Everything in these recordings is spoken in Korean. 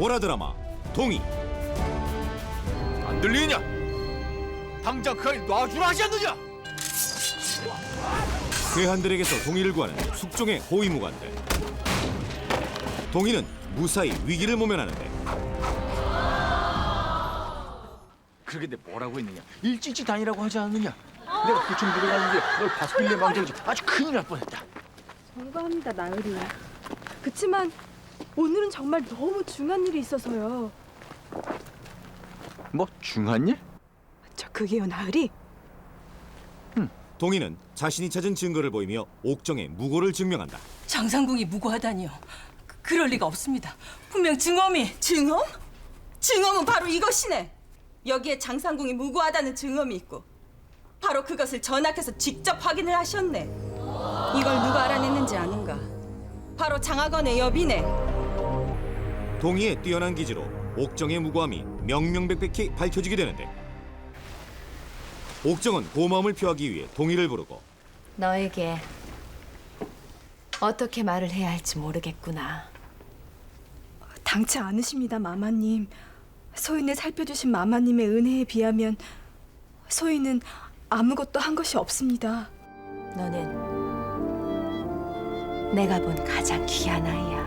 보라 드라마 동의 안 들리냐? 당장 그 아이 놔주라 하지 않느냐? 괴한들에게서 동의를 구하는 숙종의 호위무관들 동의는 무사히 위기를 모면하는데 그러게 내 뭐라고 했느냐? 일찍이 다니라고 하지 않느냐? 내가 부천 들어가는데 널 바스빌레 망정이지 아주 큰일 날 뻔했다. 사과합니다, 나으리. 그치만 오늘은 정말 너무 중요한 일이 있어서요. 뭐 중한 일? 저 그게요, 나으리. 동의는 자신이 찾은 증거를 보이며 옥정의 무고를 증명한다 장상궁이 무고하다니요. 그- 그럴 리가 없습니다. 분명 증엄이 증엄? 증엄은 바로 이것이네. 여기에 장상궁이 무고하다는 증엄이 있고 바로 그것을 전하께서 직접 확인을 하셨네. 이걸 누가 알아냈는지 아는가? 바로 장학원의 여비네. 동의의 뛰어난 기지로 옥정의 무고함이 명명백백히 밝혀지게 되는데 옥정은 고마움을 표하기 위해 동의를 부르고 너에게 어떻게 말을 해야 할지 모르겠구나. 당치 않으십니다, 마마님. 소인을 살펴주신 마마님의 은혜에 비하면 소인은 아무것도 한 것이 없습니다. 너는 내가 본 가장 귀한 아이야.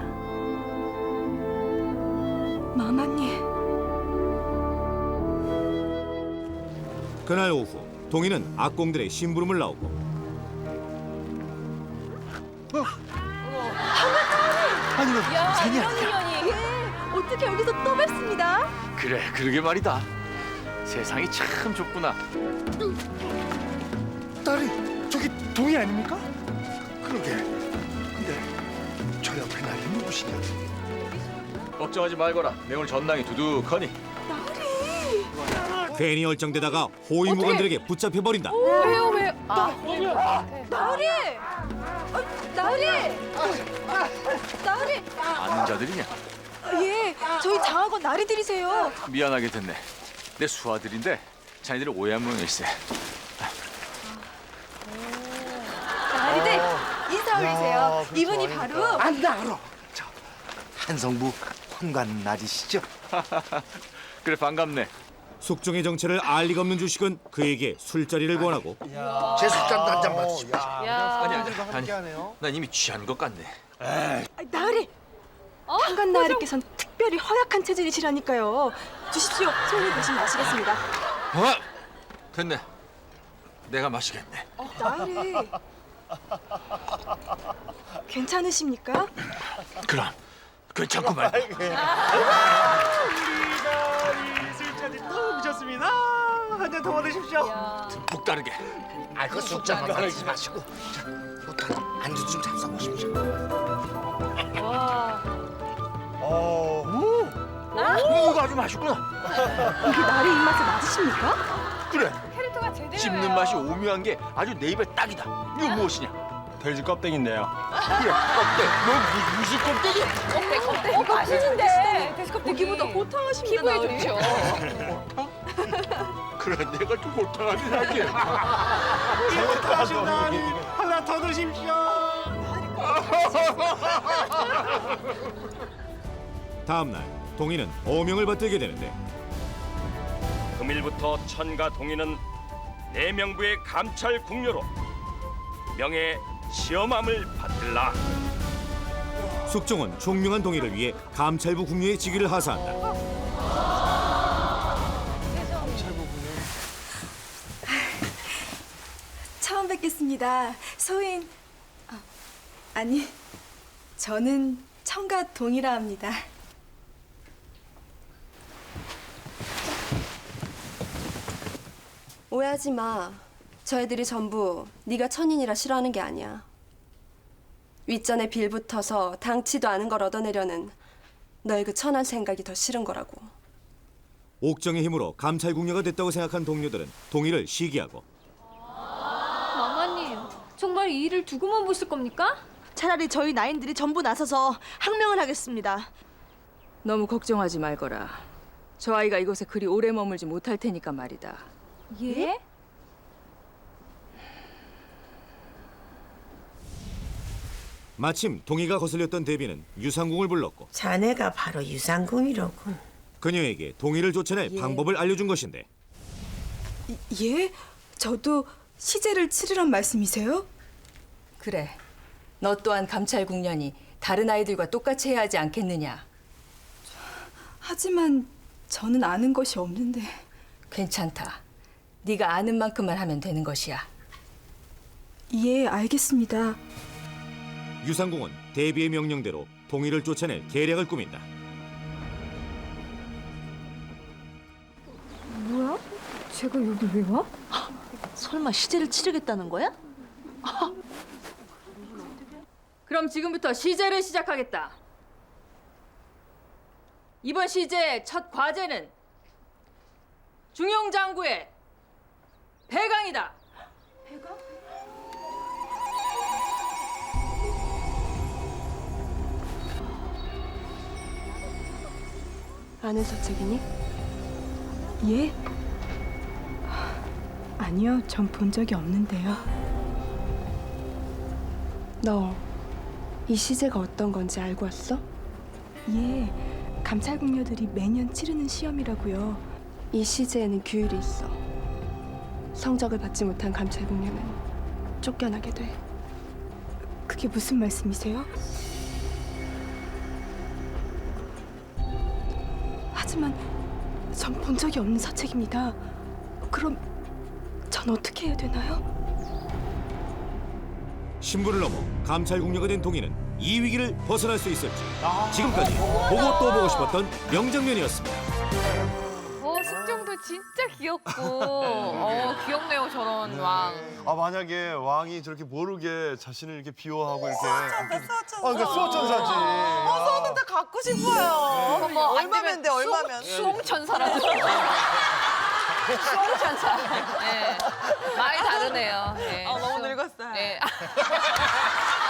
마마님, 그날 오후 동의는 악공들의 심부름을 나오고 어떻게 여기서 또 뵙습니다? 그래 그러게 말이다. 세상이 참 좁구나. 딸이 저기 동의 아닙니까? 그러게. 근데 저 옆에 날이 누구시냐? 걱정하지 말거라. 내 오늘 전당이 두둑하니. 괜히 얼쩡대다가 호위무관들에게 붙잡혀 버린다 왜요, 왜요? 아, 나으리! 어, 나으리! 나으리! 아는 자들이냐? 예, 저희 장학원 나리들이세요. 미안하게 됐네. 내 수아들인데 자네들이 오해한 모양일세. 나리들 인사 올리세요. 이분이 바로 안나 알아. 저 한성부 홍관 날이시죠? 그래 반갑네. 숙종의 정체를 알 리가 없는 주식은 그에게 술자리를 권하고 제 술잔도 한 잔 받으십시오. 아니 아니 아니. 난 이미 취한 것 같네. 아, 나으리. 한간 나으리께서는 특별히 허약한 체질이시라니까요. 주십시오. 소인이 대신 마시겠습니다. 어? 됐네. 내가 마시겠네. 나으리. 괜찮으십니까? 그럼 괜찮구만. 술잔이 또 오셨습니다. 한잔 더 받으십시오. 듬뿍 따르게. 아, 그 술잔 받지 마시고. 자, 일단 안주 좀 잡숴 보십시오. 오, 이거 아주 맛있구나. 이게 나리 입맛에 맞으십니까? 그래. 씹는 맛이 오묘한 게 아주 내 입에 딱이다. 이거 무엇이냐? 돼지 껍데기인데요. 껍데기. 너 무- 무슨 껍데기? 어, 맛있는데. 고기보다 호탕하십니다. 피부에 좋죠. 그래, 내가 좀 못하긴 하지. 하신다니 하나 더 드십시오. 다음 날 동의는 어명을 받들게 되는데 금일부터 천가 동의는 내명부의 감찰 궁녀로 명예 시험함을 받들라. 숙종은 총명한 동의를 위해 감찰부 국녀의 직위를 하사한다 처음 뵙겠습니다. 소인. 아, 아니, 저는 청가 동이라 합니다. 오해하지 마. 저 애들이 전부 네가 천인이라 싫어하는 게 아니야. 윗전에 빌붙어서 당치도 않은 걸 얻어내려는 너의 그 천한 생각이 더 싫은 거라고. 옥정의 힘으로 감찰 국녀가 됐다고 생각한 동료들은 동의를 시기하고 마마님, 정말 이 일을 두고만 보실 겁니까? 차라리 저희 나인들이 전부 나서서 항명을 하겠습니다. 너무 걱정하지 말거라. 저 아이가 이곳에 그리 오래 머물지 못할 테니까 말이다. 예? 마침 동의가 거슬렸던 대비는 유상궁을 불렀고 자네가 바로 유상궁이로군. 그녀에게 동의를 쫓아낼 방법을 알려준 것인데 예? 저도 시제를 치르란 말씀이세요? 그래. 너 또한 감찰 국년이 다른 아이들과 똑같이 해야 하지 않겠느냐? 하지만 저는 아는 것이 없는데 괜찮다. 네가 아는 만큼만 하면 되는 것이야. 예, 알겠습니다. 유상궁은 대비의 명령대로 동의를 쫓아낼 계략을 꾸민다. 뭐야? 제가 여기 왜 와? 설마 시제를 치르겠다는 거야? 그럼 지금부터 시제를 시작하겠다. 이번 시제의 첫 과제는 중용 장구의 배강이다. 아는 서책이니? 예? 아니요, 전 본 적이 없는데요. 너 이 시제가 어떤 건지 알고 왔어? 예, 감찰공녀들이 매년 치르는 시험이라고요. 이 시제에는 규율이 있어. 성적을 받지 못한 감찰공녀는 쫓겨나게 돼. 그게 무슨 말씀이세요? 하지만 전 본 적이 없는 사책입니다. 그럼 전 어떻게 해야 되나요? 신부를 넘어 감찰 국녀가 된 동의는 이 위기를 벗어날 수 있을지 지금까지 보고 또 보고 싶었던 명장면이었습니다. 어, 숙종도 진짜 귀엽고. 어, 귀엽네요, 저런 왕. 아 만약에 왕이 저렇게 모르게 자신을 이렇게 비호하고 이렇게 수호천사 수호천사 아 그러니까 수호천사지 어 싶어요. 뭐, 얼마면 돼, 얼마면? 수홍천사라고. 수홍천사. 네. 많이 다르네요. 네. 아, 너무 늙었어요. 네.